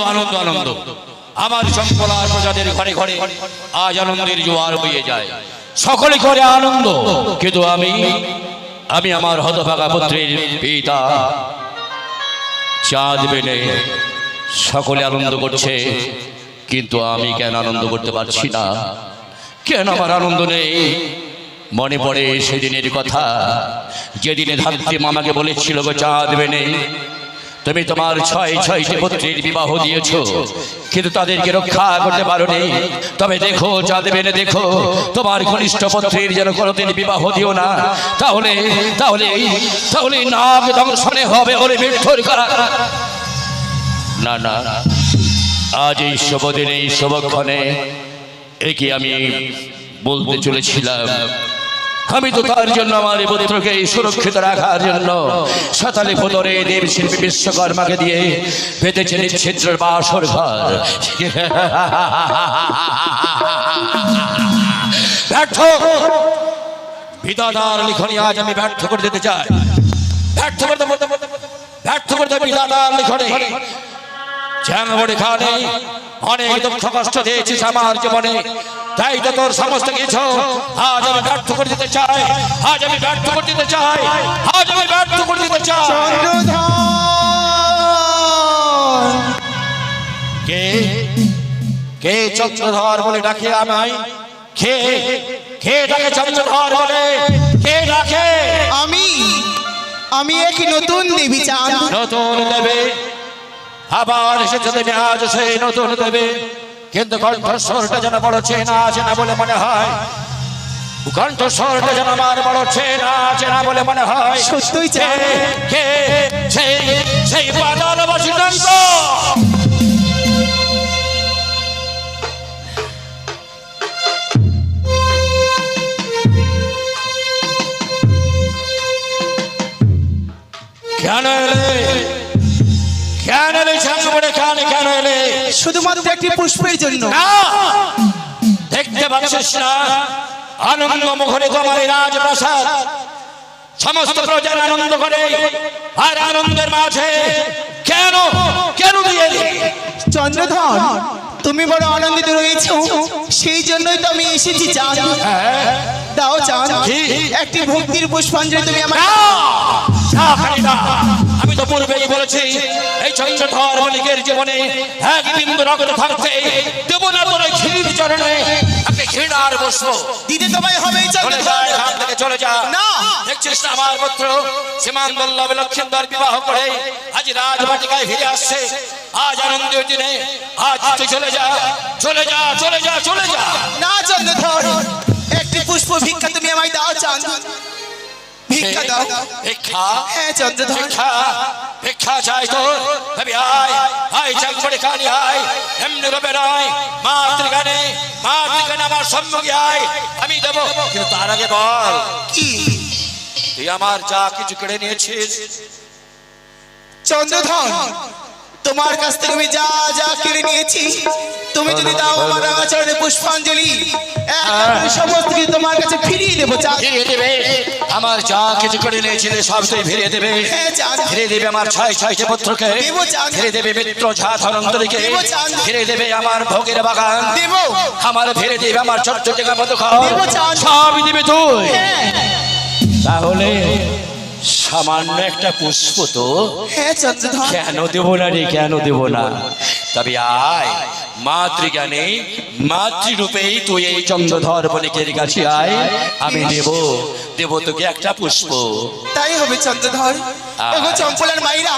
আনন্দ আনন্দ আমার সম্পলার প্রজাদের ঘরে ঘরে আজ আনন্দের জোয়ার বইয়ে যায়। সকলে করে আনন্দ। কিন্তু আমি আমি আমার হতভাগা পুত্রের পিতা। চাঁদ বেনে সকলে আনন্দ করছে। কিন্তু আমি কেন আনন্দ করতে পারছি না? কেন আমার আনন্দ নেই? মনে পড়ে সেদিনের কথা। যেদিনে ধাত্রী মামাকে বলেছিল গো চাঁদ বেনে তুমি তোমার ছয় ছয়টি পুত্রের বিবাহ দিয়েছ, কিন্তু তাদেরকে রক্ষা করতে পারোনি তবে দেখো চাঁদ বেনে দেখো, তোমার ঘনিষ্ঠ পুত্রের যেন কোনোদিন বিবাহ দিও না। তাহলে তাহলে তাহলে নাগ দংশনে হবে ওরে মৃত্যুর করা। না না, আজ এই শুভ দিনে, এই শুভক্ষণে একে আমি বলতে চলেছিলাম আমি তো তার জন্য আমার পুত্রকে সুরক্ষিত রাখার জন্য সাতালি ফোদরে দেব শিল্পী বিশ্বকর্মাকে দিয়ে পেতেছে নিচ্ছিদ্র বাসর ঘর। ব্যর্থ! বিদাদার লিখনি আজ আমি ব্যর্থ করে দিতে চাই। ব্যর্থ করে দেবো, ব্যর্থ করে দেবো বিদাদার লিখনি। জ্যাংবড়ে খানে অনেক দুঃখ কষ্ট দিয়েছিস আমার জীবনে। তাই তো তোর সমস্ত কিছু আজ আমি ব্যর্থ করে দিতে চাই। আজ আমি ব্যর্থ করে দিতে চাই। আজ আমি ব্যর্থ করে দিতে চাই। কে? কে চন্দ্রধর বলে ডাকে আমায়? কে? কে ডাকে চন্দ্রধর বলে? কে ডাকে? আমি আমি এক নতুন দেবী চাঁদ। নতুন দেবে। আবার এসেছে আজ সেই নতুন দেবে। কিন্তু কণ্ঠস্বরটা যেন বড় চেনা চেনা বলে মনে হয়। কণ্ঠস্বরটা যেন আমার বড় চেনা চেনা বলে মনে হয়। সত্যই। কে সেই সেই বাদল কেন কেন এলে সামনে কেন কেন এলে? শুধুমাত্র একটি পুষ্পের জন্য। দেখতে পাচ্ছিস না? আনন্দ মুখরে তোমার রাজপ্রাসাদ। সমস্ত প্রজার আনন্দ করে আর আনন্দের মাঝে কেন কেন দিয়ে? চন্দ্রধর তুমি বড় আনন্দিত রয়েছ। সেই জন্যই তো আমি এসেছি চাঁদ। দাও চাঁদ? একটি ভক্তির পুষ্পাঞ্জলি তুমি আমার। আমি তো পূর্বেই বলেছি এই চন্দ্রধর মলিকের জীবনে এক বিন্দু রক্ত থাকতে দেব না তোর ক্ষীর চরণে আপনি ঘৃণার বসবো। দিতে তোমায় হবে চলে যা চন্দ্রধর এখান থেকে চলে যা। না। দেখছিস না আমার পুত্র? সীমান বল্লভ লক্ষ্মীন্দর বিবাহ করে আজ রাজবাটিকায় ফিরে আসছে। আজ আনন্দের দিনে আজ তুই চলে যা চলে যা চলে যা চলে যা। না চন্দ্রধর একটি পুষ্প ভিক্ষা তুমি আমায় দাও চাঁদ। ভিক্ষা দাও। ভিক্ষা। হ্যাঁ চন্দ্রধর ভিক্ষা। ভিক্ষা চাই তোর। তবে আয়। আয় চাকবড়ে খানি আয়। এমনি রবে নয় মাতৃগানে মাতৃগানে আমার সম্মুখে আয়। আমি দেবো। কিন্তু তার আগে বল। কি? তুই আমার যা কিছু কেড়ে নিয়েছিস। চন্দ্রধর তোমার কাছ থেকে আমি যা যা কিনে নিয়েছি তুমি যদি দাও আমার আচরণে পুষ্পাঞ্জলি সমস্ত কিছু তোমার কাছে ফিরিয়ে দেবো ফিরিয়ে দেবে। আমার যা কিছু করে নিয়েছিলে সব তুই ফিরিয়ে দেবে। হ্যাঁ। ফিরিয়ে দেবে আমার ছয় ছয়টি পুত্রকে। দেব। ফিরিয়ে দেবে মিত্র ঝা ধরন্তরীকে দেব, চাঁদ। ফিরিয়ে দেবে আমার ভোগের বাগান। দেব। আমার ফিরে দেবে আমার ছোট্ট মতো। সবই দিবে তুই। হ্যাঁ। তাহলে সামান্য একটা পুষ্প তো। হ্যাঁ কেন দেব না রে কেন দেব না? তবে আয়। মাতৃজ্ঞানে মাতৃরূপেই তুই এই চন্দ্রধর বণিকের কাছে আয়। আমি দেব দেব তোকে একটা পুষ্প। তাই হবে চন্দ্রধর। আহ। ওগো চম্পলার মাইরা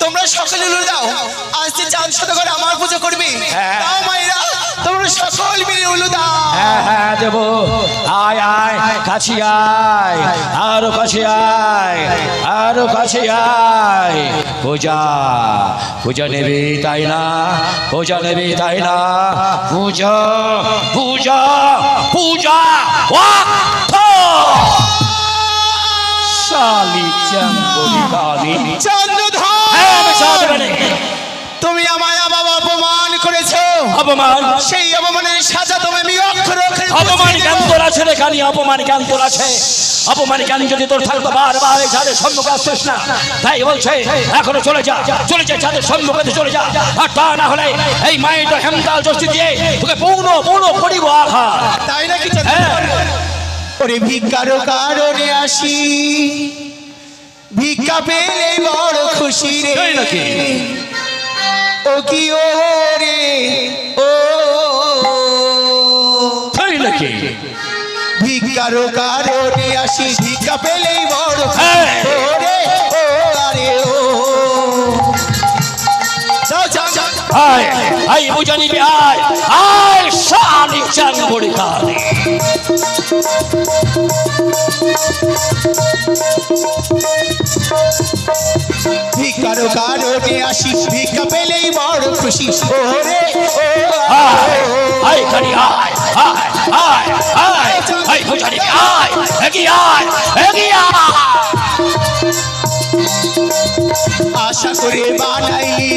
তোমরা সকলে দাও। আজ যে চাঁদ শতকর আমার পুজো করবে হ্যাঁ। মাইরা তোমরা সকল মিলে উলু দাও। হ্যাঁ হ্যাঁ দেব। আয় আয় কাছে আয়। আরও কাছে আয় আরও কাছে আয়। পূজা পূজা নেবে তাই না? পূজা নেবে তাই না? পূজা পূজা পূজা! শালি চাম্বরি কালী চন্দ্রধর অপমান। সেই অপমানের সাজা তুমি অক্ষর অক্ষরে অপমান দেবো। তোর আছে রে কানি অপমান জ্ঞান তোর আছে। অপমান যদি তোর থাকতো বারবার এই ছাদের সম্মুখে আসছিস না। তাই বলছে এখনও চলে যা চলে যা ছাদের সম্মুখে চলে যা। আর তা না হলে এই মাইন্ড হেমতাল জস্তি দিয়ে তোকে পৌন পৌন করিব আঘাত। তাই নাকি হ্যাঁ। ওরে ভিক্ষারও কারণে আসি। ভিক্ষা পেলে বড় খুশি রে। নাকি? ও কি ও রে ও। তাই নাকি? ভিকারো কারও রে আসি ভিকা পেলেই বড় ও রে ও আরে ও। যাও যাও যাও। আয় আয় বুঝানি বে আয় আয় বড়ি কানে ভিক্ষারও কারণে আসি ভিক্ষা পেলেই বড় খুশি। ও রে ও আয় আয় কানি আয় আয় আয় আয় আয় বুঝানি আয় এগিয়ে আয় এগিয়ে আশা করে বানাইলি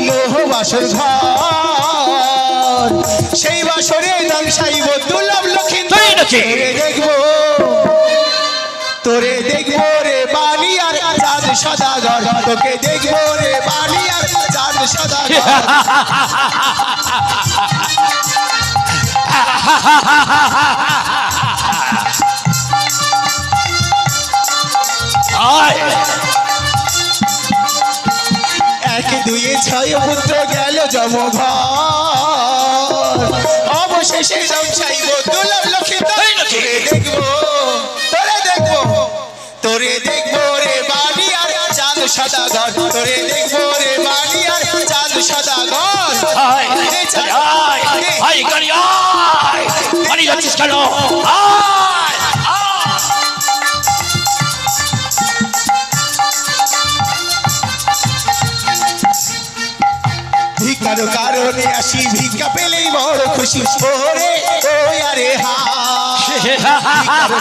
বাসর ঘর। সেই বাসরে দংশাইব দুর্লভ লক্ষিণ তাই নাকি? তোরে দেখব। তোরে দেখব রে বালি আর চাঁদ সদাগর। তোকে দেখব রে বালি আর চাঁদ সদাগর। আয়। দুয়ে ছয় পুত্র গেল জমঘর অবশেষে তাই নাকি? তোরে দেখব তোরে দেখব তোরে দেখব রে বালি আর চাঁদ সদাগর তোরে দেখব রে বালি আর চাঁদ সদাগর আয় রে চাঁদ, আয় রে। আয় কানি আয়। কানি যাচ্ছিস কেন? আয়। ভিক্ষার কারণে আসি ভিক্ষা পেলেই বড় খুশি ওরে ও আরে হা।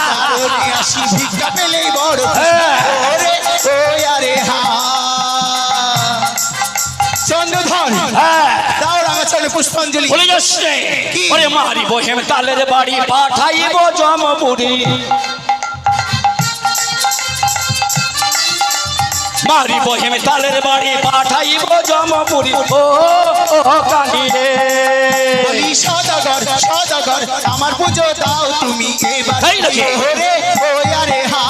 কারণে আসি ভিক্ষা পেলেই বড় ওরে ও আরে হা। চন্দ্রধর হ্যাঁ দাও রাঙাচরণে পুষ্পাঞ্জলি। বলে কি? ওরে মারিব হেম তালের বাড়ি পাঠাইব জমপুরি। মারিব হেম তালের বাড়ি পাঠাইব জমপুরি ও ও কানি রে বলি সদাগর সদাগর আমার পুজো দাও তুমি এবার। নাকি? ও আরে হা।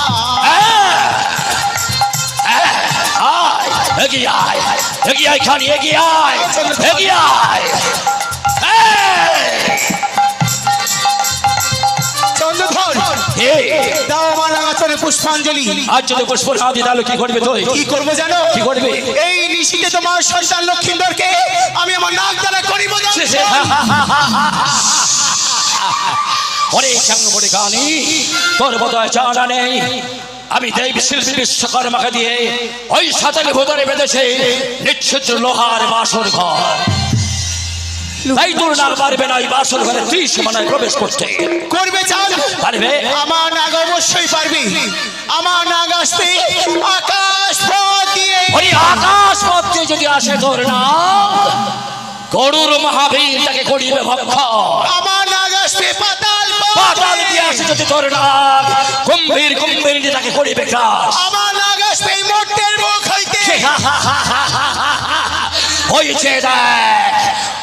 আয় এগিয়ে আয় এগিয়ে আয় খানি এগিয়ে আয় এগিয়ে আয়। চন্দ্রধর। এই, দাও আমার রাঙাচরণে পুষ্পাঞ্জলি। আজ যদি পুষ্প না দিই তাহলে কি করবে তুই? কি করব জানো? কি করবে? এই নিশিতে তোমার সন্তান লক্ষিন্দরকে আমি আমার নাক দ্বারা করিব। অনেক বড়ি গানি। তোর বোধহয় জানা নেই। আমি দেব শিল্পী বিশ্বকর্মাকে দিয়ে ওই সাতালে ভোতরে বেঁধেছে নিচ্ছিদ্র লোহার বাসর ঘর। তাই তোর পারবে না ওই বাসর ঘরে সীমানায় প্রবেশ করতে। করবে চান পারবে? আমার নাগ অবশ্যই পারবে। আমার নাগ আসবে আকাশ পথ দিয়ে। আকাশ পথে যদি আসে তোর না গরুর মহাবীর তাকে করিবে ভক্ষণ। আমার নাগ আসবে পাতাল পাতাল দিয়ে। দিয়ে আসে যদি তোর নাক গম্ভীর গম্ভীর দিয়ে তাকে করিবে গ্রাস আমার নাগ এই মর্তের মুখ হইতে। হয়েছে দেখ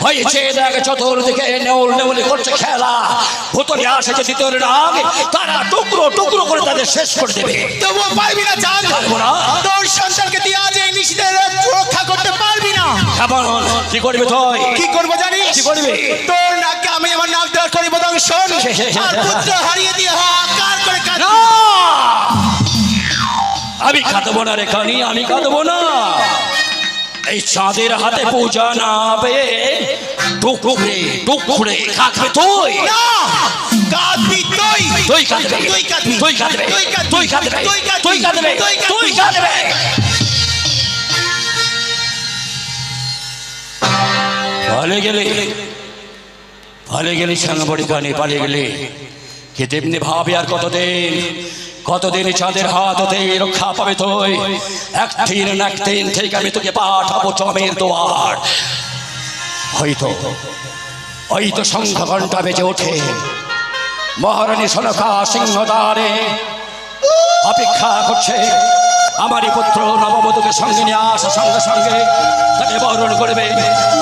হয়েছে দেখ চতুর্দিকে নেউল নেউলি করছে খেলা। ভুতরে আসে যদি তোর নাগ তারা টুকরো টুকরো করে তাদের শেষ করে দেবে। তবুও পারবি না চান পারব না। তোর সন্তানকে তুই আজ এই রক্ষা করতে পারবি না। কেমন কি করবে তুই? কি করব জানিস? কি করবি? তোর নাককে আমি আমার নাক দেওয়ার আর পুত্র হারিয়ে দিয়ে হাহাকার করে না! আমি কাঁদবো না রে কানি আমি কাঁদবো না। এই চাঁদের হাতে পূজা না পেয়ে টুকরে টুকরে কাঁদবে তুই। কাঁদবি তুই। তুই কাঁদবে। তুই কাঁদবি। তুই কাঁদবে। তুই কাঁদবি। তুই কাঁদবে। তুই কাঁদবে। তুই কাঁদবে। পালে গেলে পালে গেলে সাংবাদিক গানে পালে গেলে কে তেমনি ভাবে আর কতদিন কতদিন চাঁদের হাত হতে রক্ষা পাবে তুই? একদিন একদিন থেকে আমি তোকে পাঠাবো চমের দোয়ার। হয়তো হয়তো সংঘ ঘণ্টা বেজে ওঠে। মহারানী সনকা সিংহদ্বারে অপেক্ষা করছে। আমারই পুত্র নববধূকে সঙ্গে নিয়ে আসার সঙ্গে সঙ্গে তাকে বরণ করবে।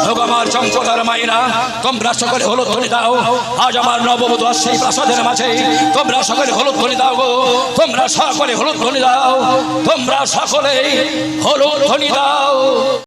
ভগবান আমার মাইরা তোমরা সকলে হলুদ ধরে দাও। আজ আমার নববধূ আসছে প্রাসাদের মাঝে। তোমরা সকলে হলুদ ধরে দাও গো। তোমরা সকলে হলুদ ধরে দাও। তোমরা সকলে হলুদ ধরে দাও।